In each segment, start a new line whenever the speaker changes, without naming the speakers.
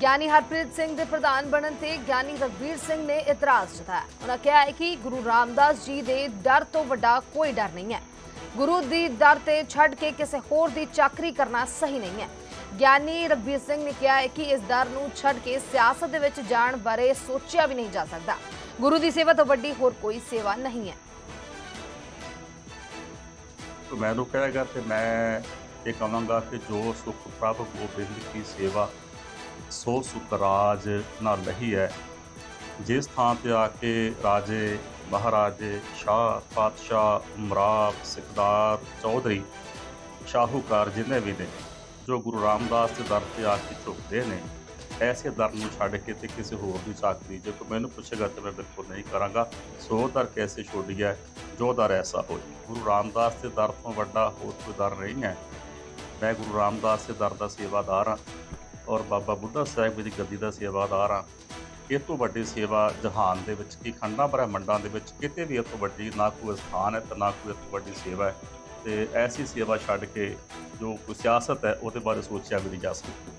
ਗਿਆਨੀ ਹਰਪ੍ਰੀਤ ਸਿੰਘ ਦੇ ਪ੍ਰਧਾਨ ਬਣਨ ਤੇ ਗਿਆਨੀ ਰਗਵੀਰ ਸਿੰਘ ਨੇ ਇਤਰਾਜ਼ ਜਤਾਇਆ। ਉਹਨਾਂ ਕਿਹਾ ਹੈ ਕਿ ਗੁਰੂ ਰਾਮਦਾਸ ਜੀ ਦੇ ਡਰ ਤੋਂ ਵੱਡਾ ਕੋਈ ਡਰ ਨਹੀਂ ਹੈ। ਗੁਰੂ ਦੀ ਦਰ ਤੇ ਛੱਡ ਕੇ ਕਿਸੇ ਹੋਰ ਦੀ ਚਾਕਰੀ ਕਰਨਾ ਸਹੀ ਨਹੀਂ ਹੈ। ਗਿਆਨੀ ਰਗਵੀਰ ਸਿੰਘ ਨੇ ਕਿਹਾ ਹੈ ਕਿ ਇਸ ਦਰ ਨੂੰ ਛੱਡ ਕੇ ਸਿਆਸਤ ਦੇ ਵਿੱਚ ਜਾਣ ਬਾਰੇ ਸੋਚਿਆ ਵੀ ਨਹੀਂ ਜਾ ਸਕਦਾ। ਗੁਰੂ ਦੀ ਸੇਵਾ ਤੋਂ ਵੱਡੀ ਹੋਰ ਕੋਈ ਸੇਵਾ ਨਹੀਂ ਹੈ।
ਤੋ ਮੈਨੂੰ ਤੇ ਮੈਂ ਇਹ ਕਹਾਂਗਾ ਕਿ ਜੋ ਸੁਖ ਪ੍ਰਭ ਗੋਬਿੰਦ ਕੀ ਸੇਵਾ ਸੋ ਸੁਖ ਰਾਜ ਨਾ ਲਹੀ ਹੈ ਜਿਸ ਥਾਂ ਤੇ ਆ ਕੇ ਰਾਜੇ ਮਹਾਰਾਜੇ ਸ਼ਾਹ ਪਾਤਸ਼ਾਹ ਉਮਰਾਵ ਸਿਕਦਾਰ ਚੌਧਰੀ ਸ਼ਾਹੂਕਾਰ ਜਿੰਨੇ ਵੀ ਨੇ, ਜੋ ਗੁਰੂ ਰਾਮਦਾਸ ਦੇ ਦਰ ਤੇ ਆ ਕੇ ਝੁਕਦੇ ਨੇ, ਐਸੇ ਦਰ ਨੂੰ ਛੱਡ ਕੇ ਤੇ ਕਿਸੇ ਹੋਰ ਦੀ ਚਾਕਰੀ ਜੇ ਕੋਈ ਮੈਨੂੰ ਪੁੱਛੇਗਾ ਤੇ ਮੈਂ ਬਿਲਕੁਲ ਨਹੀਂ ਕਰਾਂਗਾ। ਸੋ ਦਰ ਕੈਸੇ ਛੋੜੀਐ ਜੋ ਦਰ ਐਸਾ ਹੋਈ ਗੁਰੂ ਰਾਮਦਾਸ ਦੇ ਦਰ ਤੋਂ ਵੱਡਾ ਹੋਰ ਕੋਈ ਦਰ ਨਹੀਂ ਹੈ ਮੈਂ ਗੁਰੂ ਰਾਮਦਾਸ ਦੇ ਦਰ ਦਾ ਸੇਵਾਦਾਰ ਹਾਂ ਔਰ ਬਾਬਾ ਬੁੱਢਾ ਸਾਹਿਬ ਦੀ ਗੱਦੀ ਦਾ ਸੇਵਾਦਾਰ ਹਾਂ। ਇਹ ਤੋਂ ਵੱਡੀ ਸੇਵਾ ਜਹਾਨ ਦੇ ਵਿੱਚ ਕੀ, ਖੰਡਾਂ ਬ੍ਰਹਿਮੰਡਾਂ ਦੇ ਵਿੱਚ ਕਿਤੇ ਵੀ ਇਹ ਤੋਂ ਵੱਡੀ ਨਾ ਕੋਈ ਸਥਾਨ ਹੈ ਤੇ ਨਾ ਕੋਈ ਇਹ ਤੋਂ ਵੱਡੀ ਸੇਵਾ ਹੈ। ਤੇ ਐਸੀ ਸੇਵਾ ਛੱਡ ਕੇ ਜੋ ਕੋਈ ਸਿਆਸਤ ਹੈ, ਉਹਦੇ ਬਾਰੇ ਸੋਚਿਆ ਵੀ ਨਹੀਂ ਜਾ ਸਕਦਾ।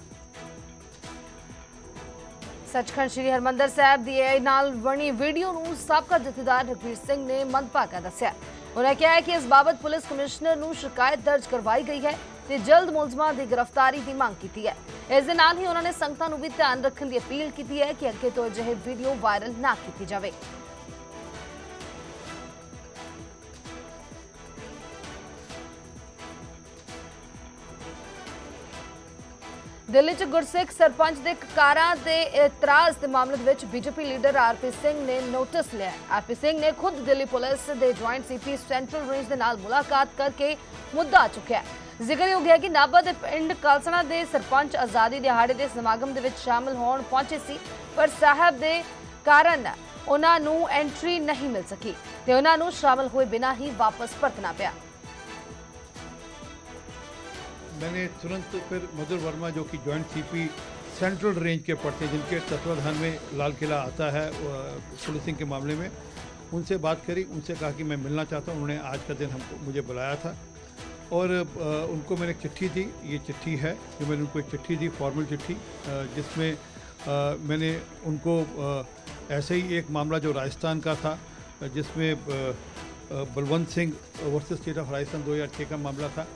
ਸੱਚਖੰਡ ਸ੍ਰੀ ਹਰਮੰਦਰ ਸਾਹਿਬ ਦੀ ਇਹ ਨਾਲ ਬਣੀ ਵੀਡੀਓ ਨੂੰ ਸਾਬਕਾ ਜਥੇਦਾਰ ਰਘਵੀਰ ਸਿੰਘ ਨੇ ਮੰਦਭਾਗਾ ਦੱਸਿਆ। ਉਹਨਾਂ ਕਿਹਾ ਕਿ ਇਸ ਬਾਬਤ ਪੁਲਿਸ ਕਮਿਸ਼ਨਰ ਨੂੰ ਸ਼ਿਕਾਇਤ ਦਰਜ ਕਰਵਾਈ ਗਈ ਹੈ। ਤੇ ਜਲਦ ਮੁਲਜ਼ਮਾਂ ਦੀ ਗ੍ਰਿਫਤਾਰੀ ਦੀ ਮੰਗ ਕੀਤੀ ਹੈ। ਇਸ ਦੇ ਨਾਲ ਹੀ ਉਹਨਾਂ ਨੇ ਸੰਗਤਾਂ ਨੂੰ ਵੀ ਧਿਆਨ ਰੱਖਣ ਦੀ ਅਪੀਲ ਕੀਤੀ ਹੈ ਕਿ ਅੱਗੇ ਤੋਂ ਅਜਿਹੇ ਵੀਡੀਓ ਵਾਇਰਲ ਨਾ ਕੀਤੀ ਜਾਵੇ। ਦਿੱਲੀ 'ਚ ਗੁਰਸਿੱਖ ਸਰਪੰਚ ਦੇ ਕਾਰਾਂ ਦੇ ਇਤਰਾਜ਼ ਦੇ ਮਾਮਲੇ ਵਿੱਚ ਬੀਜੇਪੀ ਲੀਡਰ ਆਰਪੀ ਸਿੰਘ ਨੇ ਨੋਟਿਸ ਲਿਆ ਆਰਪੀ ਸਿੰਘ ਨੇ ਖੁਦ ਦਿੱਲੀ ਪੁਲਿਸ ਦੇ ਜੁਆਇੰਟ ਸੀਪੀ ਸੈਂਟਰਲ ਰੇਂਜ ਦੇ ਨਾਲ ਮੁਲਾਕਾਤ ਕਰਕੇ ਮੁੱਦਾ ਚੁੱਕਿਆ ਜ਼ਿਕਰਯੋਗ ਹੈ ਕਿ ਨਾਭਾ ਦੇ ਪਿੰਡ ਕਲਸਣਾ ਦੇ ਸਰਪੰਚ ਆਜ਼ਾਦੀ ਦਿਹਾੜੇ ਦੇ ਸਮਾਗਮ ਦੇ ਵਿੱਚ ਸ਼ਾਮਲ ਹੋਣ ਪਹੁੰਚੇ ਸੀ ਪਰ ਸਾਹਿਬ ਦੇ ਕਾਰਨ ਉਹਨਾਂ ਨੂੰ ਐਂਟਰੀ ਨਹੀਂ ਮਿਲ ਸਕੀ ਤੇ ਉਹਨਾਂ ਨੂੰ ਸ਼ਾਮਲ ਹੋਏ ਬਿਨਾਂ ਹੀ ਵਾਪਸ ਪਰਤਣਾ ਪਿਆ
मैंने तुरंत फिर मधुर वर्मा जो कि जॉइंट सीपी सेंट्रल रेंज के पड़ते हैं जिनके तत्वाधान में लाल किला आता है अ, पुलिसिंग के मामले में उनसे बात करी उनसे कहा कि मैं मिलना चाहता हूं उन्होंने आज का दिन हमको मुझे बुलाया था और उनको मैंने चिट्ठी दी, ये चिट्ठी है, जो मैंने उनको एक चिट्ठी दी फॉर्मल चिट्ठी जिसमें मैंने उनको ऐसे ही एक मामला जो राजस्थान का था, जिसमें Balwant Singh versus state of Rajasthan 2006 का मामला था,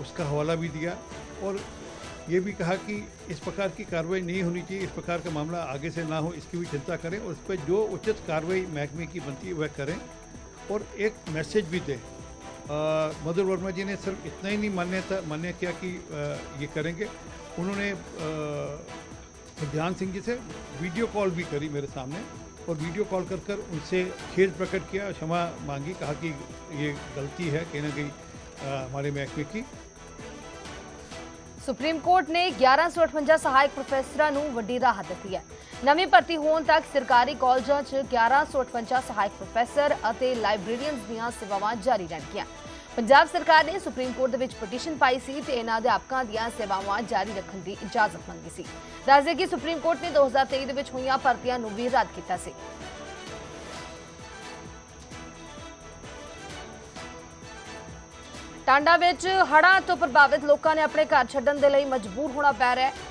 उसका हवाला भी दिया और ये भी कहा कि इस प्रकार की कार्रवाई नहीं होनी चाहिए, इस प्रकार का मामला आगे से ना हो, इसकी भी चिंता करें और इस पर जो उचित कार्रवाई महकमे की बनती है, वह करें और एक मैसेज भी दें। मधुर वर्मा जी ने सिर्फ इतना ही नहीं मान्य था मान्य किया कि अ, ये करेंगे उन्होंने अ, ध्यान सिंह जी से वीडियो कॉल भी करी मेरे सामने और वीडियो कॉल कर कर उनसे खेद प्रकट किया क्षमा मांगी कहा कि ये गलती है कहीं ना कहीं अ, हमारे महकमे की
ਸੁਪਰੀਮ ਕੋਰਟ ਨੇ 1158 ਸਹਾਇਕ ਪ੍ਰੋਫੈਸਰਾਂ ਨੂੰ ਵੱਡੀ ਰਾਹਤ ਦਿੱਤੀ ਹੈ ਨਵੀਂ ਭਰਤੀ ਹੋਣ ਤੱਕ ਸਰਕਾਰੀ ਕਾਲਜਾਂ 'ਚ 1158 ਸਹਾਇਕ ਪ੍ਰੋਫੈਸਰ ਅਤੇ ਲਾਇਬ੍ਰੇਰੀਅਨਸ ਦੀਆਂ ਸੇਵਾਵਾਂ ਜਾਰੀ ਰਹਿਣਗੀਆਂ। ਪੰਜਾਬ ਸਰਕਾਰ ਨੇ ਸੁਪਰੀਮ ਕੋਰਟ ਦੇ ਵਿੱਚ ਪਟੀਸ਼ਨ ਪਾਈ ਸੀ ਤੇ ਇਹਨਾਂ ਅਧਿਆਪਕਾਂ ਦੀਆਂ ਸੇਵਾਵਾਂ ਜਾਰੀ ਰੱਖਣ ਦੀ ਇਜਾਜ਼ਤ ਮੰਗੀ ਸੀ। ਦੱਸਦੇ ਕਿ ਸੁਪਰੀਮ ਕੋਰਟ ਨੇ 2023 ਦੇ ਵਿੱਚ ਹੋਈਆਂ ਭਰਤੀਆਂ ਨੂੰ ਵੀ ਰੱਦ ਕੀਤਾ ਸੀ। ਟਾਂਡਾ ਵਿੱਚ ਹੜ੍ਹਾਂ ਤੋਂ ਪ੍ਰਭਾਵਿਤ ਲੋਕਾਂ ਨੇ ਆਪਣੇ ਘਰ ਛੱਡਣ ਦੇ ਲਈ ਮਜਬੂਰ ਹੋਣਾ ਪੈ ਰਿਹਾ ਹੈ।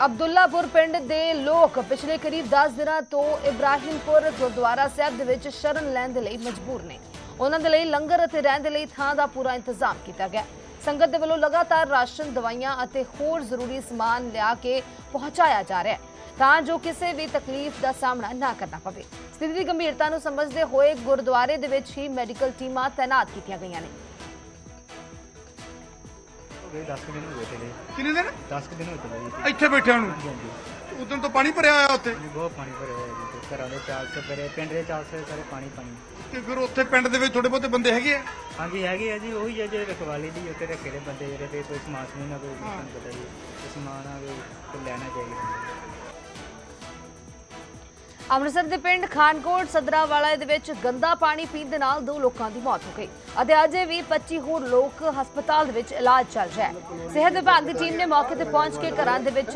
ਅਬਦੁੱਲਾਪੁਰ ਪਿੰਡ ਦੇ ਲੋਕ ਪਿਛਲੇ ਕਰੀਬ 10 ਦਿਨਾਂ ਤੋਂ ਇਬਰਾਹਿਮਪੁਰ ਗੁਰਦੁਆਰਾ ਸਾਹਿਬ ਦੇ ਵਿੱਚ ਸ਼ਰਨ ਲੈਣ ਦੇ ਲਈ ਮਜਬੂਰ ਨੇ। ਉਹਨਾਂ ਦੇ ਲਈ ਲੰਗਰ ਅਤੇ ਰਹਿਣ ਦੇ ਲਈ ਥਾਂ ਦਾ ਪੂਰਾ ਇੰਤਜ਼ਾਮ ਕੀਤਾ ਗਿਆ। ਸੰਗਤ ਦੇ ਵੱਲੋਂ ਲਗਾਤਾਰ ਰਾਸ਼ਨ, ਦਵਾਈਆਂ ਅਤੇ ਹੋਰ ਜ਼ਰੂਰੀ ਸਮਾਨ ਲਿਆ ਕੇ ਪਹੁੰਚਾਇਆ ਜਾ ਰਿਹਾ ਹੈ ਤਾਂ ਜੋ ਕਿਸੇ ਵੀ ਤਕਲੀਫ ਦਾ ਸਾਹਮਣਾ ਨਾ ਕਰਨਾ ਪਵੇ। ਸਥਿਤੀ ਦੀ ਗੰਭੀਰਤਾ ਨੂੰ ਸਮਝਦੇ ਹੋਏ ਗੁਰਦੁਆਰੇ ਦੇ ਵਿੱਚ ਹੀ ਮੈਡੀਕਲ ਟੀਮਾਂ ਤਾਇਨਾਤ ਕੀਤੀਆਂ ਗਈਆਂ ਨੇ।
ਗਏ 10 ਦਿਨ ਹੋ ਗਏ ਚਲੇ।
ਕਿੰਨੇ ਦਿਨ?
10 ਦਿਨ ਹੋ ਚਲੇ ਜੀ।
ਇੱਥੇ ਬੈਠਿਆਂ ਨੂੰ?
ਹਾਂਜੀ
ਉਦੋਂ ਤੋਂ ਪਾਣੀ ਭਰਿਆ ਹੋਇਆ ਉੱਥੇ?
ਪਾਣੀ ਬਹੁਤ ਪਾਣੀ ਭਰਿਆ ਹੋਇਆ ਜੀ ਤੇ ਘਰਾਂ ਦੇ ਚਾਲ ਸੇ ਭਰੇ ਪਿੰਡ ਦੇ ਚਾਲ ਸੇ ਸਾਰੇ ਪਾਣੀ ਪਾਣੀ।
ਤੇ ਫਿਰ ਉੱਥੇ ਪਿੰਡ ਦੇ ਵਿੱਚ ਥੋੜੇ ਬਹੁਤੇ ਬੰਦੇ ਹੈਗੇ ਆ?
ਹਾਂਜੀ ਹੈਗੇ ਆ ਜੀ ਉਹੀ ਜਿਹੜੇ ਰਖਵਾਲੀ ਦੀ ਉੱਤੇ ਰੱਖੇ ਦੇ ਬੰਦੇ ਜਿਹੜੇ ਤੇ ਕੋਈ ਸਮਾਨ ਸਮੂਨ ਨਾ ਕੋਈ ਤੁਹਾਨੂੰ ਪਤਾ ਜੀ ਸਮਾਨ ਆ ਕੋਈ ਕੋਈ ਲੈਣਾ ਚਾਹੀਦਾ।
ਅੰਮ੍ਰਿਤਸਰ ਦੇ ਪਿੰਡ ਖਾਨਕੋਟ ਸਦਰਾਵਾਲਾ ਦੇ ਵਿੱਚ ਗੰਦਾ ਪਾਣੀ ਪੀਣ ਦੇ ਨਾਲ ਦੋ ਲੋਕਾਂ ਦੀ ਮੌਤ ਹੋ ਗਈ ਅਤੇ ਅਜੇ ਵੀ 25 ਹੋਰ ਲੋਕ ਹਸਪਤਾਲ ਦੇ ਵਿੱਚ ਇਲਾਜ ਚੱਲ ਰਿਹਾ ਹੈ। ਸਿਹਤ ਵਿਭਾਗ ਦੀ ਟੀਮ ਨੇ ਮੌਕੇ ਤੇ ਪਹੁੰਚ ਕੇ ਘਰਾਂ ਦੇ ਵਿੱਚ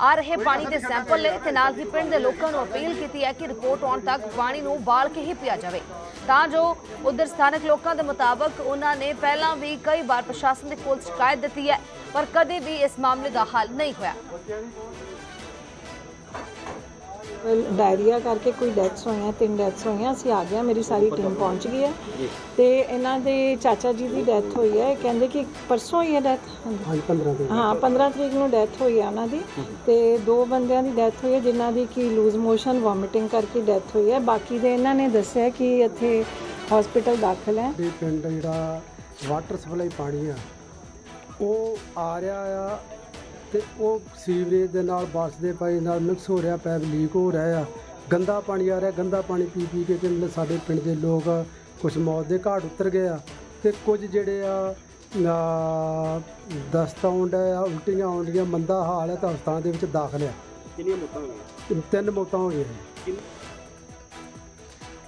ਆ ਰਹੇ ਪਾਣੀ ਦੇ ਸੈਂਪਲ ਲਏ ਤੇ ਨਾਲ ਹੀ ਪਿੰਡ ਦੇ ਲੋਕਾਂ ਨੂੰ ਅਪੀਲ ਕੀਤੀ ਹੈ ਕਿ ਰਿਪੋਰਟ ਆਉਣ ਤੱਕ ਪਾਣੀ ਨੂੰ ਬਾਲ ਕੇ ਹੀ ਪੀਆ ਜਾਵੇ। ਤਾਂ ਜੋ ਉਧਰ ਸਥਾਨਕ ਲੋਕਾਂ ਦੇ ਮੁਤਾਬਕ ਉਹਨਾਂ ਨੇ ਪਹਿਲਾਂ ਵੀ ਕਈ ਵਾਰ ਪ੍ਰਸ਼ਾਸਨ ਦੇ ਕੋਲ ਸ਼ਿਕਾਇਤ ਦਿੱਤੀ ਹੈ, ਪਰ ਕਦੇ ਵੀ ਇਸ ਮਾਮਲੇ ਦਾ ਹੱਲ ਨਹੀਂ ਹੋਇਆ।
ਡਾਇਰੀਆ ਕਰਕੇ ਕੋਈ ਡੈਥਸ ਹੋਈਆਂ ਤਿੰਨ ਡੈਥਸ ਹੋਈਆਂ ਅਸੀਂ ਆ ਗਏ ਹਾਂ, ਮੇਰੀ ਸਾਰੀ ਟੀਮ ਪਹੁੰਚ ਗਈ ਹੈ। ਤੇ ਇਹਨਾਂ ਦੇ ਚਾਚਾ ਜੀ ਦੀ ਡੈਥ ਹੋਈ ਹੈ ਇਹ ਕਹਿੰਦੇ ਕਿ ਪਰਸੋਂ ਹੀ ਹੈ ਡੈਥ
ਹਾਂਜੀ 15 ਦੇ
ਹਾਂ 15 ਤਰੀਕ ਨੂੰ ਡੈਥ ਹੋਈ ਹੈ ਉਹਨਾਂ ਦੀ। ਤੇ ਦੋ ਬੰਦਿਆਂ ਦੀ ਡੈਥ ਹੋਈ ਹੈ ਜਿਨ੍ਹਾਂ ਦੀ ਕੀ ਲੂਜ਼ ਮੋਸ਼ਨ ਵੋਮਿਟਿੰਗ ਕਰਕੇ ਡੈਥ ਹੋਈ ਹੈ। ਬਾਕੀ ਦੇ ਇਹਨਾਂ ਨੇ ਦੱਸਿਆ ਕਿ ਇੱਥੇ ਹਸਪੀਟਲ ਦਾਖਲ ਹੈ।
ਇਹ ਪਿੰਡ ਜਿਹੜਾ ਵਾਟਰ ਸਪਲਾਈ ਪਾਣੀ ਆ ਉਹ ਆ ਰਿਹਾ ਆ ਤੇ ਉਹ ਸੀਵਰੇਜ ਦੇ ਨਾਲ ਬੱਸ ਦੇ ਪਾਣੀ ਨਾਲ ਮਿਕਸ ਹੋ ਰਿਹਾ ਪੈਪ ਲੀਕ ਹੋ ਰਿਹਾ ਆ। ਗੰਦਾ ਪਾਣੀ ਆ ਰਿਹਾ ਗੰਦਾ ਪਾਣੀ ਪੀ ਪੀ ਕੇ ਤੇ ਸਾਡੇ ਪਿੰਡ ਦੇ ਲੋਕ ਕੁਝ ਮੌਤ ਦੇ ਘਾਟ ਉਤਰ ਗਏ ਆ। ਤੇ ਕੁਝ ਜਿਹੜੇ ਆ ਦਸਤ ਆਉਣ ਡਿਆ ਆ ਉਲਟੀਆਂ ਆਉਣ ਡੀਆਂ ਮੰਦਾ ਹਾਲ ਹੈ ਤਾਂ ਹਸਪਤਾਲ ਦੇ ਵਿੱਚ ਦਾਖਲ ਆ। ਕਿੰਨੀਆਂ ਮੌਤਾਂ ਹੋਈਆਂ? ਤਿੰਨ ਮੌਤਾਂ ਹੋਈਆਂ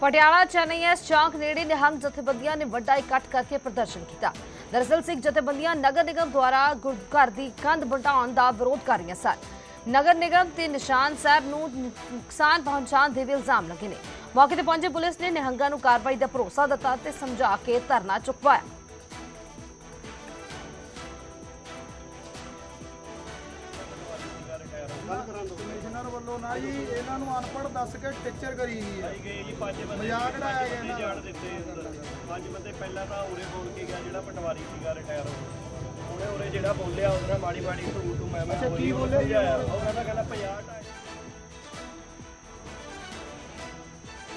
ਪਟਿਆਲਾ ਚੇਨਈ ਐਸ ਚੌਂਕ ਨੇੜੇ ਨਿਹੰਗ ਜਥੇਬੰਦੀਆਂ ਨੇ ਵੱਡਾ ਇਕੱਠ ਕਰਕੇ ਪ੍ਰਦਰਸ਼ਨ ਕੀਤਾ। ਦਰਅਸਲ ਸਿੱਖ ਜਥੇਬੰਦੀਆਂ ਨਗਰ ਨਿਗਮ ਦੁਆਰਾ ਗੁਰਘਰ ਦੀ ਕੰਧ ਬਟਾਉਣ ਦਾ ਵਿਰੋਧ ਕਰ ਰਹੀਆਂ ਸਨ। ਨਗਰ ਨਿਗਮ ਤੇ ਨਿਸ਼ਾਨ ਸਾਹਿਬ ਨੂੰ ਨੁਕਸਾਨ ਪਹੁੰਚਾਉਣ ਦੇ ਵੀ ਇਲਜ਼ਾਮ ਲੱਗੇ ਨੇ। ਮੌਕੇ ਤੇ ਪਹੁੰਚੇ ਪੁਲਿਸ ਨੇ ਨਿਹੰਗਾਂ ਨੂੰ ਕਾਰਵਾਈ ਦਾ ਭਰੋਸਾ ਦਿੱਤਾ ਤੇ ਸਮਝਾ ਕੇ ਧਰਨਾ ਚੁਕਵਾਇਆ।
ਕਮਿਸ਼ਨਰ ਵੱਲੋਂ ਨਾ ਜੀ ਇਹਨਾਂ ਨੂੰ ਅਨਪੜ੍ਹ ਦੱਸ ਕੇ ਟੀਚਰ ਕਰੀ ਗਈ ਹੈ ਗਏ ਜੀ ਪੰਜ ਬੰਦੇ ਮਜ਼ਾਕ ਉਡਾਇਆ ਗਿਆ ਇਹਨਾਂ ਦਾ।
ਦਿੱਤੇ ਅੰਦਰ। ਪੰਜ ਬੰਦੇ ਪਹਿਲਾਂ ਤਾਂ ਉਰੇ ਬੋਲ ਕੇ ਗਿਆ ਜਿਹੜਾ ਪਟਵਾਰੀ ਸੀਗਾ ਰਿਟਾਇਰ ਉਹਨੇ ਉਰੇ ਜਿਹੜਾ ਬੋਲਿਆ ਉਹਨੇ ਮਾੜੀ ਮਾੜੀ ਤੂੰ ਤੂੰ ਮੈਂ ਮੈਂ
ਅੱਛਾ, ਕੀ ਬੋਲਿਆ ਜੀ?
ਉਹ ਕਹਿੰਦਾ ਕਹਿੰਦਾ 50 ਢਾਈ।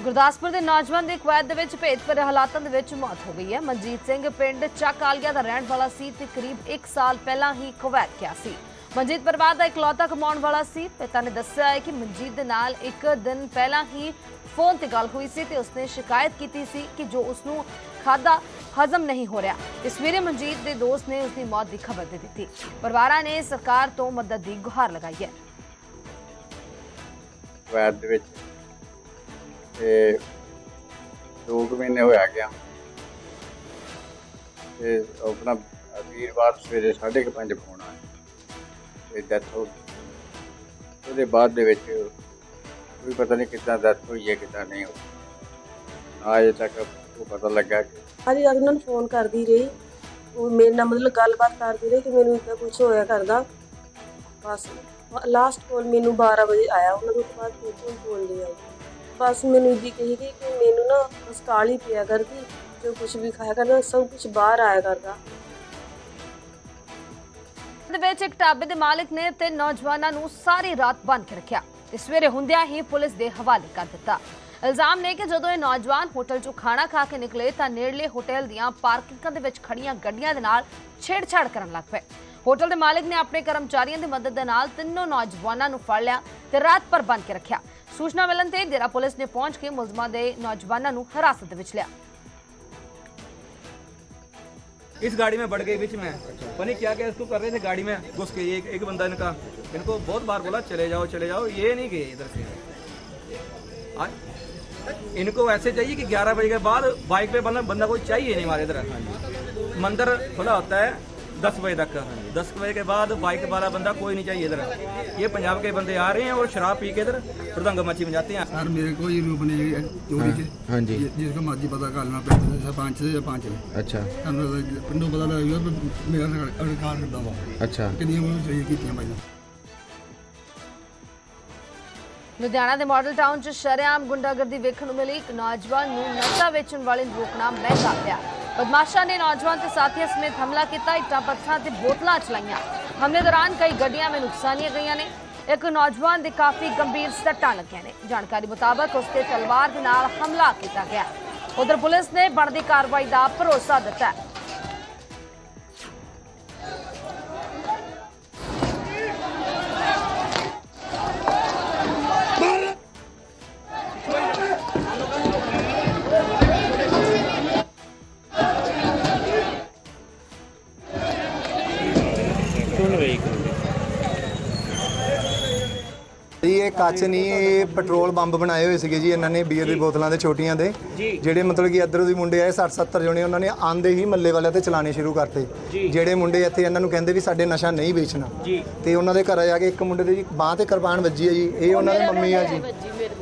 ਗੁਰਦਾਸਪੁਰ ਦੇ ਨੌਜਵਾਨ ਦੀ ਕੁਵੈਤ ਦੇ ਵਿੱਚ ਭੇਦ ਭਰੇ ਹਾਲਾਤਾਂ ਦੇ ਵਿੱਚ ਮੌਤ ਹੋ ਗਈ ਹੈ। ਮਨਜੀਤ ਸਿੰਘ ਪਿੰਡ ਚੱਕਾਲੀਆ ਦਾ ਰਹਿਣ ਵਾਲਾ ਸੀ ਤੇ ਕਰੀਬ 1 ਸਾਲ ਪਹਿਲਾਂ ਹੀ ਕੁਵੈਤ ਗਿਆ ਸੀ। ਮਨਜੀਤ ਪਰਿਵਾਰ ਦਾ ਇਕਲੌਤਾ ਕਮਾਉਣ ਵਾਲਾ ਸੀ ਪਿਤਾ ਨੇ ਦੱਸਿਆ ਹੈ ਕਿ ਮਨਜੀਤ ਦੇ ਨਾਲ ਇੱਕ ਦਿਨ ਪਹਿਲਾਂ ਹੀ ਫੋਨ ਤੇ ਗੱਲ ਹੋਈ ਸੀ ਤੇ ਉਸਨੇ ਸ਼ਿਕਾਇਤ ਕੀਤੀ ਸੀ ਕਿ ਜੋ ਉਸਨੂੰ ਖਾਦਾ ਹਜ਼ਮ ਨਹੀਂ ਹੋ ਰਿਹਾ। ਇਸ ਸਵੇਰੇ ਮਨਜੀਤ ਦੇ ਦੋਸਤ ਨੇ ਉਸਦੀ ਮੌਤ ਦੀ ਖਬਰ ਦੇ ਦਿੱਤੀ। ਪਰਿਵਾਰਾਂ ਨੇ ਸਰਕਾਰ ਤੋਂ ਮਦਦ ਦੀ ਗੁਹਾਰ ਲਗਾਈ ਹੈ।
ਵੈਦ ਦੇ ਵਿੱਚ ਤੇ ਦੋ ਮਹੀਨੇ ਹੋਇਆ ਗਿਆ। ਤੇ ਆਪਣਾ ਵੀਰਵਾਰ ਸਵੇਰੇ 5:30 ਫੋਨ ਆਇਆ ਡੈਥ ਹੋ ਗਈ। ਉਹਦੇ ਬਾਅਦ ਦੇ ਵਿੱਚ ਕੋਈ ਪਤਾ ਨਹੀਂ ਕਿੱਦਾਂ ਡੈਥ ਹੋਈ ਹੈ, ਕਿੱਦਾਂ ਨਹੀਂ ਹੋਈ। ਅਜੇ ਤੱਕ ਉਹ ਪਤਾ ਲੱਗਾ ਕਿ
ਅੱਜ ਜਦ ਉਹਨਾਂ ਨੂੰ ਫੋਨ ਕਰਦੀ ਰਹੀ। ਉਹ ਮੇਰੇ ਨਾਲ ਮਤਲਬ ਗੱਲਬਾਤ ਕਰਦੀ ਰਹੀ ਕਿ ਮੈਨੂੰ ਇਦਾਂ ਕੁਝ ਹੋਇਆ ਕਰਦਾ। ਬਸ ਲਾਸਟ ਕੋਲ ਮੈਨੂੰ 12 ਵਜੇ ਆਇਆ। ਉਹਨਾਂ ਦੇ ਬਾਅਦ ਕੋਈ ਫੋਨ ਨਹੀਂ ਆਈ ਬਸ ਮੈਨੂੰ ਇੱਦੀ ਕਹੀ ਗਈ ਕਿ ਮੈਨੂੰ ਨਾ ਬਸ ਕਾਲੀ ਪਿਆ ਕਰਦੀ। ਜੋ ਕੁਝ ਵੀ ਖਾਇਆ ਕਰਨਾ ਸਭ ਕੁਝ ਬਾਹਰ ਆਇਆ ਕਰਦਾ।
ਦੇ ਵਿੱਚ ਇੱਕ ਢਾਬੇ ਦੇ ਮਾਲਕ ਨੇ ਤੇ ਨੌਜਵਾਨਾਂ ਨੂੰ ਸਾਰੀ ਰਾਤ ਬੰਦ ਕੇ ਰੱਖਿਆ। ਤੇ ਸਵੇਰੇ ਹੁੰਦਿਆਂ ਹੀ ਪੁਲਿਸ ਦੇ ਹਵਾਲੇ ਕਰ ਦਿੱਤਾ। ਇਲਜ਼ਾਮ ਨੇ ਕਿ ਜਦੋਂ ਇਹ ਨੌਜਵਾਨ ਹੋਟਲ 'ਚੋਂ ਖਾਣਾ ਖਾ ਕੇ ਨਿਕਲੇ ਤਾਂ ਨੇੜਲੇ ਹੋਟਲ ਦੀਆਂ ਪਾਰਕਿੰਗਾਂ ਦੇ ਵਿੱਚ ਖੜੀਆਂ ਗੱਡੀਆਂ ਦੇ ਨਾਲ ਛੇੜਛਾੜ ਕਰਨ ਲੱਗ ਪਏ। ਹੋਟਲ ਦੇ ਮਾਲਕ ਨੇ ਆਪਣੇ ਕਰਮਚਾਰੀਆਂ ਦੀ ਮਦਦ ਦੇ ਨਾਲ ਤਿੰਨੋਂ ਨੌਜਵਾਨਾਂ ਨੂੰ ਫੜ ਲਿਆ ਤੇ ਰਾਤ ਭਰ ਬੰਦ ਕੇ ਰੱਖਿਆ। ਸੂਚਨਾ ਮਿਲਣ ਤੇ ਡੇਰਾ ਪੁਲਿਸ ਨੇ ਪਹੁੰਚ ਕੇ ਮੁਲਜ਼ਮਾਂ ਦੇ ਨੌਜਵਾਨਾਂ ਨੂੰ ਹਿਰਾਸਤ ਵਿੱਚ ਲਿਆ।
इस गाड़ी में बढ़ गई बीच में। पनी क्या क्या इसको कर रहे थे गाड़ी में। घुस के एक एक बंदा इनका। इनको बहुत बार बोला, चले जाओ चले जाओ। ये नहीं गए इधर से। इनको ऐसे चाहिए कि 11 बजे के बाद बाइक पे बंदा कोई चाहिए नहीं हमारे इधर। मंदिर खुला होता है। 10 बजे तक 10 बजे के बाद बाइक वाला बंदा कोई नहीं चाहिए इधर ये पंजाब के बंदे आ रहे हैं और शराब पी के इधर मृदंग मची बजाते हैं
ਸਰ ਮੇਰੇ ਕੋਲ ਇਹ ਰੂਪ ਨੇ ਚੋਰੀ ਚ
ਹਾਂਜੀ
ਜਿ- ਜਿਸ ਕੋ ਮਰਜ਼ੀ ਪਤਾ ਕਰ ਲੈਣਾ ਪਿੰਡ ਦੇ ਸਰਪੰਚ ਦੇ ਜਾਂ ਪੰਚ ਦੇ
ਅੱਛਾ
ਸਾਨੂੰ ਤਾਂ ਪਿੰਡੋਂ ਪਤਾ ਲੱਗ ਗਿਆ ਵੀ ਮੇਰਾ ਅਧਿਕਾਰ ਕਰਦਾ ਵਾ
ਅੱਛਾ
ਕਿੰਨੀਆਂ ਮੈਨੂੰ ਸਹੀ ਕੀਤੀਆਂ ਭਾਈ
ਲੁਧਿਆਣਾ ਦੇ ਮਾਡਲ ਟਾਊਨ 'ਚ ਸ਼ਰੇਆਮ ਗੁੰਡਾਗਰਦੀ ਵੇਖਣ ਨੂੰ ਮਿਲੀ ਇੱਕ ਨੌਜਵਾਨ ਨੂੰ ਨਸ਼ਾ ਵੇਚਣ ਵਾਲੇ ਨੂੰ ਰੋਕਣਾ ਮਹਿੰਗਾ ਪਿਆ ਬਦਮਾਸ਼ਾਂ ਨੇ ਨੌਜਵਾਨ ਤੇ ਸਾਥੀਆਂ ਸਮੇਤ ਹਮਲਾ ਕੀਤਾ। ਇੱਟਾਂ ਪੱਥਰਾਂ ਤੇ ਬੋਤਲਾਂ ਚਲਾਈਆਂ। ਹਮਲੇ ਦੌਰਾਨ ਕਈ ਗੱਡੀਆਂ ਵਿੱਚ ਨੁਕਸਾਨੀਆਂ ਗਈਆਂ ਨੇ। ਇੱਕ ਨੌਜਵਾਨ ਦੇ ਕਾਫੀ ਗੰਭੀਰ ਸੱਟਾਂ ਲੱਗੀਆਂ ਨੇ। ਜਾਣਕਾਰੀ ਮੁਤਾਬਕ ਉਸ ਤੇ ਤਲਵਾਰ ਦੇ ਨਾਲ ਹਮਲਾ ਕੀਤਾ ਗਿਆ। ਉਧਰ ਪੁਲਿਸ ਨੇ ਬਣਦੀ ਕਾਰਵਾਈ ਦਾ ਭਰੋਸਾ ਦਿੱਤਾ ਹੈ।
ਇਹ ਕੱਚ ਨਹੀਂ ਇਹ ਪੈਟਰੋਲ ਬੰਬ ਬਣਾਏ ਹੋਏ ਸੀਗੇ ਜੀ ਇਹਨਾਂ ਨੇ ਬੀਅਰ ਦੀ ਬੋਤਲਾਂ ਦੇ ਛੋਟੀਆਂ ਦੇ ਜਿਹੜੇ ਮਤਲਬ ਕਿ ਇੱਧਰੋਂ ਦੀ ਮੁੰਡੇ ਆਏ 60 70 ਜਣੇ ਉਹਨਾਂ ਨੇ ਆਂਦੇ ਹੀ ਮੱਲੇ ਵਾਲਿਆਂ ਤੇ ਚਲਾਣੇ ਸ਼ੁਰੂ ਕਰਤੇ। ਜਿਹੜੇ ਮੁੰਡੇ ਇੱਥੇ ਇਹਨਾਂ ਨੂੰ ਕਹਿੰਦੇ ਵੀ ਸਾਡੇ ਨਸ਼ਾ ਨਹੀਂ ਵੇਚਣਾ। ਤੇ ਉਹਨਾਂ ਦੇ ਘਰ ਜਾ ਕੇ ਇੱਕ ਮੁੰਡੇ ਦੇ ਜੀ ਬਾਹ ਤੇ ਕਿਰਪਾਨ ਵੱਜੀ ਹੈ ਜੀ ਇਹ ਉਹਨਾਂ ਦੀ ਮੰਮੀ ਆ ਜੀ।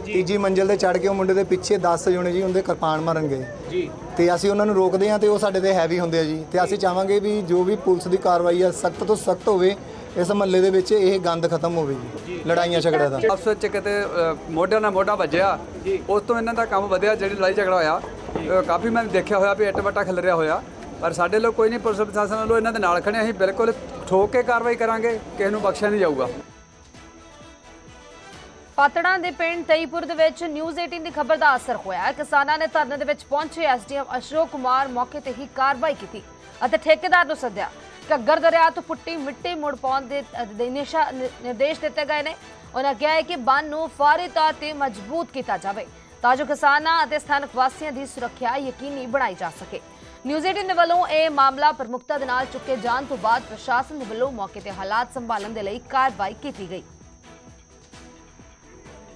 ਤੀਜੀ ਮੰਜ਼ਿਲ ਤੇ ਚੜ ਕੇ ਉਹ ਮੁੰਡੇ ਦੇ ਪਿੱਛੇ 10 ਜਣੇ ਜੀ ਉਹਦੇ ਕਿਰਪਾਨ ਮਾਰਨ ਗਏ।
ਜੀ।
ਤੇ ਅਸੀਂ ਉਹਨਾਂ ਨੂੰ ਰੋਕਦੇ ਹਾਂ ਤੇ ਉਹ ਸਾਡੇ ਤੇ ਹੈਵੀ ਹੁੰਦੇ ਆ ਜੀ। ਤੇ ਅਸੀਂ ਚਾਹਾਂਗੇ ਵੀ ਜੋ ਵੀ ਪੁਲਿਸ ਦੀ ਕਾਰਵਾਈ ਆ ਸਖਤ ਤੋਂ ਸਖਤ ਹੋਵੇ ਇਸ ਮਹੱਲੇ ਦੇ ਵਿੱਚ ਇਹ ਗੰਦ ਖਤਮ ਹੋਵੇ ਜੀ ਲੜਾਈਆਂ ਝਗੜਿਆਂ ਦਾ।
ਆਪਸ ਵਿੱਚ ਕਿਤੇ ਅ, ਮੋਢਿਆਂ ਨਾਲ ਮੋਢਾ ਵੱਜਿਆ ਉਸ ਤੋਂ ਇਹਨਾਂ ਦਾ ਕੰਮ ਵਧਿਆ ਜਿਹੜੀ ਲੜਾਈ ਝਗੜਾ ਹੋਇਆ। ਕਾਫੀ ਮੈਂ ਦੇਖਿਆ ਹੋਇਆ ਵੀ ਇੱਟ ਵੱਟਾ ਖਿਲਰਿਆ ਹੋਇਆ। ਪਰ ਸਾਡੇ ਲੋਕ ਕੋਈ ਨਹੀਂ ਪੁਲਿਸ ਪ੍ਰਸ਼ਾਸਨ ਵੱਲੋਂ ਇਹਨਾਂ ਦੇ ਨਾਲ ਖੜੇ ਅਸੀਂ ਬਿਲਕੁਲ ਠੋਕ ਕੇ ਕਾਰਵਾਈ ਕਰਾਂਗੇ ਕਿਸੇ ਨੂੰ ਬਖਸ਼ਿਆ ਨਹੀਂ ਜਾਊਗਾ।
ਪਾਤੜਾਂ ਦੇ ਪਿੰਡ ਤਈਪੁਰ ਦੇ ਵਿੱਚ ਨਿਊਜ਼ 18 ਦੀ ਖਬਰ ਦਾ ਅਸਰ ਹੋਇਆ। ਕਿਸਾਨਾਂ ਨੇ ਧਰਨੇ ਦੇ ਵਿੱਚ ਪਹੁੰਚੇ ਐਸਡੀਐਮ ਅਸ਼ੋਕ ਕੁਮਾਰ ਮੌਕੇ ਤੇ ਹੀ ਕਾਰਵਾਈ ਕੀਤੀ ਅਤੇ ਠੇਕੇਦਾਰ ਨੂੰ ਸੱਦਿਆ। ਘੱਗਰ ਦਰਿਆ ਤੋਂ ਪੁੱਟੀ ਮਿੱਟੀ ਮੁੜ ਪਾਉਣ ਦੇ ਦੇ ਨਿਸ਼ਾ- ਨਿ- ਨਿਰਦੇਸ਼ ਦਿੱਤੇ ਗਏ ਨੇ। ਉਹਨਾਂ ਕਿਹਾ ਹੈ ਕਿ ਬੰਨ ਨੂੰ ਫੌਰੀ ਤੌਰ ਤੇ ਮਜ਼ਬੂਤ ਕੀਤਾ ਜਾਵੇ, ਤਾਂ ਜੋ ਕਿਸਾਨਾਂ ਅਤੇ ਸਥਾਨਕ ਵਾਸੀਆਂ ਦੀ ਸੁਰੱਖਿਆ ਯਕੀਨੀ ਬਣਾਈ ਜਾ ਸਕੇ। ਨਿਊਜ਼ 18 ਦੇ ਵੱਲੋਂ ਇਹ ਮਾਮਲਾ ਪ੍ਰਮੁਖਤਾ ਦੇ ਨਾਲ ਚੁੱਕੇ ਜਾਣ ਤੋਂ ਬਾਅਦ ਪ੍ਰਸ਼ਾਸਨ ਦੇ ਵੱਲੋਂ ਮੌਕੇ ਤੇ ਹਾਲਾਤ ਸੰਭਾਲਣ ਦੇ ਲਈ ਕਾਰਵਾਈ ਕੀਤੀ ਗਈ।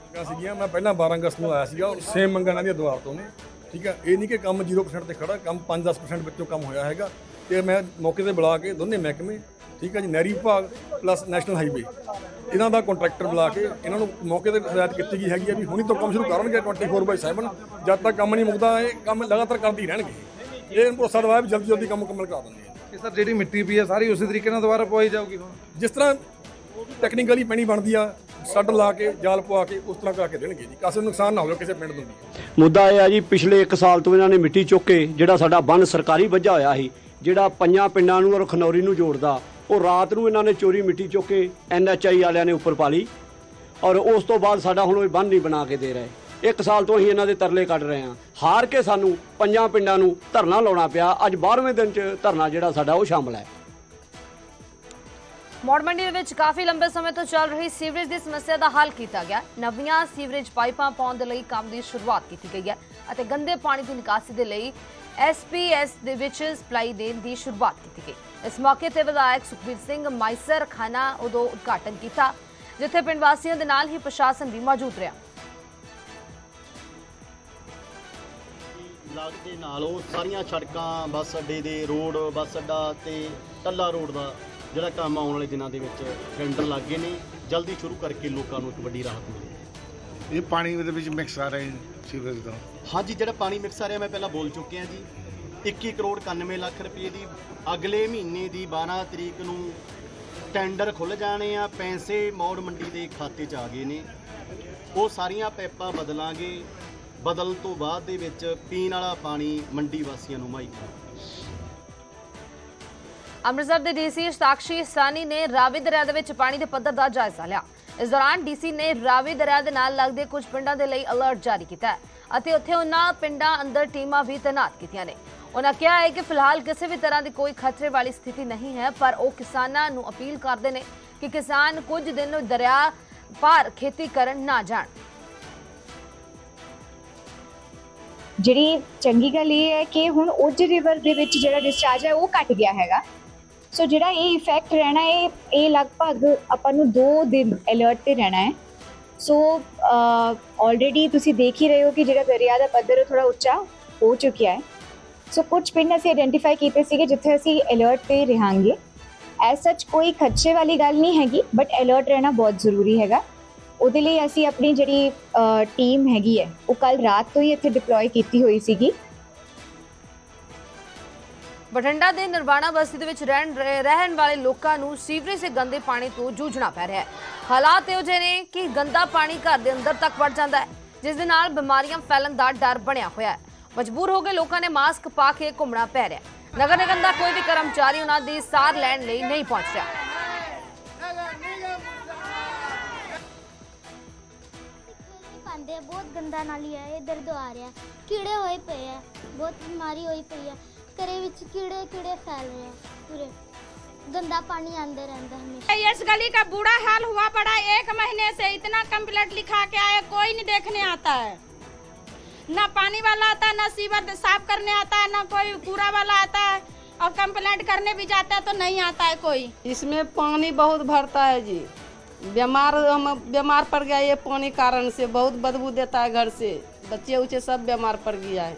ਮੰਗਾਂ ਸੀਗੀਆਂ, ਮੈਂ ਪਹਿਲਾਂ 12 ਅਗਸਤ ਨੂੰ ਆਇਆ ਸੀਗਾ ਔਰ ਸੇਮ ਮੰਗਾਂ ਇਹਨਾਂ ਦੀਆਂ ਦੁਆਰ ਤੋਂ ਨੇ। ਠੀਕ ਹੈ ਇਹ ਨਹੀਂ ਕਿ ਕੰਮ 0% ਤੇ ਖੜਾ, ਕੰਮ 5-10% ਵਿੱਚੋਂ ਕੰਮ ਹੋਇਆ ਹੈਗਾ। ਤੇ ਮੈਂ ਮੌਕੇ ਤੇ ਬੁਲਾ ਕੇ ਦੋਨੇ ਮਹਿਕਮੇ ਠੀਕ ਹੈ ਜੀ ਨਹਿਰੀ ਵਿਭਾਗ ਪਲੱਸ ਨੈਸ਼ਨਲ ਹਾਈਵੇ ਇਹਨਾਂ ਦਾ ਕੰਟਰੈਕਟਰ ਬੁਲਾ ਕੇ ਇਹਨਾਂ ਨੂੰ ਮੌਕੇ ਤੇ ਹਦਾਇਤ ਕੀਤੀ ਗਈ ਹੈਗੀ ਆ ਵੀ ਹੁਣੀ ਤੋਂ ਕੰਮ ਸ਼ੁਰੂ ਕਰਨਗੇ 24/7 ਜਦ ਤੱਕ ਕੰਮ ਨਹੀਂ ਮੁੱਕਦਾ ਇਹ ਕੰਮ ਲਗਾਤਾਰ ਕਰਦੇ ਹੀ ਰਹਿਣਗੇ। ਇਹ ਭਰੋਸਾ ਦਵਾਇਆ ਵੀ ਜਲਦੀ ਜਲਦੀ ਕੰਮ ਮੁਕੰਮਲ ਕਰਾ ਦਿੰਦੇ ਆ।
ਕਿ ਸਰ ਜਿਹੜੀ ਮਿੱਟੀ ਪਈ ਹੈ ਸਾਰੀ ਉਸੇ ਤਰੀਕੇ ਨਾਲ ਦੁਬਾਰਾ ਪਵਾਈ ਜਾਊਗੀ ਹੁਣ?
ਜਿਸ ਤਰ੍ਹਾਂ ਟੈਕਨੀਕਲੀ ਪੈਣੀ ਬਣਦੀ ਆ ਸੱਡ ਲਾ ਕੇ ਜਾਲ ਪਵਾ ਕੇ ਉਸ ਤਰ੍ਹਾਂ ਕਰਾ ਕੇ ਦੇਣਗੇ ਜੀ। ਕਿਸੇ ਨੂੰ ਨੁਕਸਾਨ ਨਾ ਹੋਵੇ ਕਿਸੇ ਪਿੰਡ ਨੂੰ ਵੀ।
ਮੁੱਦਾ ਇਹ ਆ ਜੀ ਪਿਛਲੇ 1 ਸਾਲ ਤੋਂ ਇਹਨਾਂ ਨੇ ਮਿੱਟੀ ਚੁੱਕ ਕੇ ਜਿਹੜਾ ਸਾਡਾ ਬੰਨ ਸਰਕਾਰੀ ਵੱਜਾ ਹੋਇਆ ਸੀ ਜਿਹੜਾ ਪੰਜਾਂ ਪਿੰਡਾਂ ਨੂੰ ਔਰ ਖਨੌਰੀ ਨੂੰ ਜੋੜਦਾ, ਉਹ ਰਾਤ ਨੂੰ ਇਹਨਾਂ ਨੇ ਚੋਰੀ ਮਿੱਟੀ ਚੁੱਕ ਕੇ ਐਨਐਚਆਈ ਵਾਲਿਆਂ ਨੇ ਉੱਪਰ ਪਾ ਲਈ ਔਰ ਉਸ ਤੋਂ ਬਾਅਦ ਸਾਡਾ ਹੁਣ ਉਹ ਬੰਨ ਨਹੀਂ ਬਣਾ ਕੇ ਦੇ ਰਹੇ। ਇੱਕ ਸਾਲ ਤੋਂ ਅਸੀਂ ਇਹਨਾਂ ਦੇ ਤਰਲੇ ਕੱਢ ਰਹੇ ਹਾਂ। ਹਾਰ ਕੇ ਸਾਨੂੰ ਪੰਜਾਂ ਪਿੰਡਾਂ ਨੂੰ ਧਰਨਾ ਲਾਉਣਾ ਪਿਆ। ਅੱਜ 12ਵੇਂ ਦਿਨ 'ਚ ਧਰਨਾ ਜਿਹੜਾ ਸਾਡਾ ਉਹ ਸ਼ਾਮਲ ਹੈ।
ਮੌੜ ਮੰਡੀ ਦੇ ਵਿੱਚ ਕਾਫੀ ਲੰਬੇ ਸਮੇਂ ਤੋਂ ਚੱਲ ਰਹੀ ਸੀਵਰੇਜ ਦੀ ਸਮੱਸਿਆ ਦਾ ਹੱਲ ਕੀਤਾ ਗਿਆ। ਨਵੀਆਂ ਸੀਵਰੇਜ ਪਾਈਪਾਂ ਪਾਉਣ ਦੇ ਲਈ ਕੰਮ ਦੀ ਸ਼ੁਰੂਆਤ ਕੀਤੀ ਗਈ ਹੈ ਅਤੇ ਗੰਦੇ ਪਾਣੀ ਦੀ ਨਿਕਾਸੀ ਦੇ ਲਈ ਐਸਪੀਐਸ ਦੇ ਵਿੱਚ ਸਪਲਾਈ ਦੇਣ ਦੀ ਸ਼ੁਰੂਆਤ ਕੀਤੀ ਗਈ। ਇਸ ਮੌਕੇ ਤੇ ਵਿਧਾਇਕ ਸੁਖਬੀਰ ਸਿੰਘ ਮਾਈਸਰ ਖਾਨਾ ਉਦੋਂ ਉਦਘਾਟਨ ਕੀਤਾ ਜਿੱਥੇ ਪਿੰਡ ਵਾਸੀਆਂ ਦੇ ਨਾਲ ਹੀ ਪ੍ਰਸ਼ਾਸਨ ਵੀ ਮੌਜੂਦ ਰਿਹਾ।
ਲਾਗ ਦੇ ਨਾਲ ਉਹ ਸਾਰੀਆਂ ਸੜਕਾਂ ਬੱਸ ਅੱਡੇ ਦੇ ਰੋਡ ਬੱਸ ਅੱਡਾ ਤੇ ਟੱਲਾ ਰੋਡ ਦਾ ਜਿਹੜਾ ਕੰਮ ਆਉਣ ਵਾਲੇ ਦਿਨਾਂ ਦੇ ਵਿੱਚ ਟੈਂਡਰ ਲੱਗੇ ਨੇ। ਜਲਦੀ ਸ਼ੁਰੂ ਕਰਕੇ ਲੋਕਾਂ ਨੂੰ ਇੱਕ ਵੱਡੀ ਰਾਹਤ ਮਿਲੇ।
ਇਹ ਪਾਣੀ ਦੇ ਵਿੱਚ ਮਿਕਸ ਆ ਰਹੇ ਸੀਵਰੇਜ ਦਾ
ਹਾਂਜੀ ਜਿਹੜਾ ਪਾਣੀ ਮਿਕਸ ਆ ਰਿਹਾ ਮੈਂ ਪਹਿਲਾਂ ਬੋਲ ਚੁੱਕਿਆ ਜੀ। 21 ਕਰੋੜ 91 ਲੱਖ ਰੁਪਏ ਦੀ ਅਗਲੇ ਮਹੀਨੇ ਦੀ 12 ਤਰੀਕ ਨੂੰ ਟੈਂਡਰ ਖੁੱਲ ਜਾਣੇ ਆ। ਪੈਸੇ ਮੌੜ ਮੰਡੀ ਦੇ ਖਾਤੇ 'ਚ ਆ ਗਏ ਨੇ। ਉਹ ਸਾਰੀਆਂ ਪਾਈਪਾਂ ਬਦਲਾਂਗੇ। ਬਦਲ ਤੋਂ ਬਾਅਦ ਦੇ ਵਿੱਚ ਪੀਣ ਵਾਲਾ ਪਾਣੀ ਮੰਡੀ ਵਾਸੀਆਂ ਨੂੰ ਮਾਈ
ਅੰਮ੍ਰਿਤਸਰ ਦੇ ਡੀਸੀ ਸਾਕਸ਼ੀ ਸਾਨੀ ਨੇ ਰਾਵੀ ਦਰਿਆ ਦੇ ਵਿੱਚ ਪਾਣੀ ਦੇ ਪੱਧਰ ਦਾ ਜਾਇਜ਼ਾ ਲਿਆ। ਇਸ ਦੌਰਾਨ ਡੀਸੀ ਨੇ ਰਾਵੀ ਦਰਿਆ ਦੇ ਨਾਲ ਲੱਗਦੇ ਕੁਝ ਪਿੰਡਾਂ ਦੇ ਲਈ ਅਲਰਟ ਜਾਰੀ ਕੀਤਾ ਹੈ ਅਤੇ ਉੱਥੇ ਉਹਨਾਂ ਪਿੰਡਾਂ ਅੰਦਰ ਟੀਮਾਂ ਵੀ ਤਾਇਨਾਤ ਕੀਤੀਆਂ ਨੇ। ਉਹਨਾਂ ਕਿਹਾ ਹੈ ਕਿ ਫਿਲਹਾਲ ਕਿਸੇ ਵੀ ਤਰ੍ਹਾਂ ਦੀ ਕੋਈ ਖਤਰੇ ਵਾਲੀ ਸਥਿਤੀ ਨਹੀਂ ਹੈ, ਪਰ ਉਹ ਕਿਸਾਨਾਂ ਨੂੰ ਅਪੀਲ ਕਰਦੇ ਨੇ ਕਿ ਕਿਸਾਨ ਕੁਝ ਦਿਨ ਦਰਿਆ ਪਾਰ ਖੇਤੀ ਕਰਨ ਨਾ ਜਾਣ।
ਜਿਹੜੀ ਚੰਗੀ ਗੱਲ ਇਹ ਹੈ ਕਿ ਹੁਣ ਉਜ ਰਿਵਰ ਦੇ ਵਿੱਚ ਜਿਹੜਾ ਡਿਸਚਾਰਜ ਹੈ ਉਹ ਘਟ ਗਿਆ ਹੈਗਾ। ਸੋ ਜਿਹੜਾ ਇਹ ਇਫੈਕਟ ਰਹਿਣਾ ਹੈ, ਇਹ ਲਗਭਗ ਆਪਾਂ ਨੂੰ 2 ਦਿਨ ਅਲਰਟ ਤੇ ਰਹਿਣਾ ਹੈ। ਸੋ ਆਲਰੇਡੀ ਤੁਸੀਂ ਦੇਖ ਹੀ ਰਹੇ ਹੋ ਕਿ ਜਿਹੜਾ ਦਰਿਆ ਦਾ ਪੱਧਰ ਥੋੜਾ ਉੱਚਾ ਹੋ ਚੁੱਕਿਆ ਹੈ। ਸੋ ਕੁਝ ਪਿੰਡ ਅਸੀਂ ਆਇਡੈਂਟੀਫਾਈ ਕੀਤੇ ਸੀਗੇ ਜਿੱਥੇ ਅਸੀਂ ਅਲਰਟ ਤੇ ਰਹਾਂਗੇ। ਐਸ ਸੱਚ ਕੋਈ ਖਦਸ਼ੇ ਵਾਲੀ ਗੱਲ ਨਹੀਂ ਹੈਗੀ ਬਟ ਅਲਰਟ ਰਹਿਣਾ ਬਹੁਤ ਜ਼ਰੂਰੀ ਹੈਗਾ। ਉਹਦੇ ਲਈ ਅਸੀਂ ਆਪਣੀ ਜਿਹੜੀ ਟੀਮ ਹੈਗੀ ਹੈ, ਉਹ ਕੱਲ ਰਾਤ ਤੋਂ ਹੀ ਇੱਥੇ ਡਿਪਲੋਏ ਕੀਤੀ ਹੋਈ ਸੀਗੀ।
ਬਠਿੰਡਾ ਦੇ ਨਿਰਵਾਣਾ ਬਸਤੀ ਦੇ ਵਿੱਚ ਰਹਿਣ ਰਹਿਣ ਵਾਲੇ ਲੋਕਾਂ ਨੂੰ ਸੀਵਰੇਜ ਦੇ ਗੰਦੇ ਪਾਣੀ ਤੋਂ ਜੂਝਣਾ ਪੈ ਰਿਹਾ ਹੈ। ਹਾਲਾਤ ਇਹੋ ਜਿਹੇ ਨੇ ਕਿ ਗੰਦਾ ਪਾਣੀ ਘਰ ਦੇ ਅੰਦਰ ਤੱਕ ਵੜ ਜਾਂਦਾ ਹੈ, ਜਿਸ ਦੇ ਨਾਲ ਬਿਮਾਰੀਆਂ ਫੈਲਣ ਦਾ ਡਰ ਬਣਿਆ ਹੋਇਆ ਹੈ। ਮਜਬੂਰ ਹੋ ਕੇ ਲੋਕਾਂ ਨੇ ਮਾਸਕ ਪਾ ਕੇ ਘੁੰਮਣਾ ਪੈ ਰਿਹਾ ਨਗਰ ਨਿਗਮ ਦਾ ਕੋਈ ਵੀ ਕਰਮਚਾਰੀ ਉਹਨਾਂ ਦੀ ਸਾਰ ਲੈਣ ਲਈ ਨਹੀਂ ਪਹੁੰਚ ਰਿਹਾ।
ਪਾਉਂਦੇ ਬਹੁਤ ਗੰਦਾ ਨਾਲੀ ਹੈ, ਇਹ ਦਰਦ ਆ ਰਿਹਾ ਕੀੜੇ ਹੋਏ ਪਏ ਆ, ਬਹੁਤ ਬਿਮਾਰੀ ਹੋਈ ਪਈ ਹੈ ਘਰੇ ਵਿੱਚ ਕੀੜੇ ਕੀੜੇ फैल रहे हैं पूरे गंदा पानी अंदर रहता हमेशा
इस गली का बुरा हाल हुआ पड़ा एक महीने से इतना कंप्लेंट लिखा के आए कोई नहीं देखने आता है ना पानी वाला आता है ना सीवर साफ करने आता है ना कोई कूड़ा वाला आता है और कंप्लेंट करने भी जाता है तो नहीं आता है कोई
इसमें पानी बहुत भरता है जी बीमार हम बीमार पड़ गया ये पानी कारण से बहुत बदबू देता है घर से बच्चे उच्चे सब बीमार पड़ गया है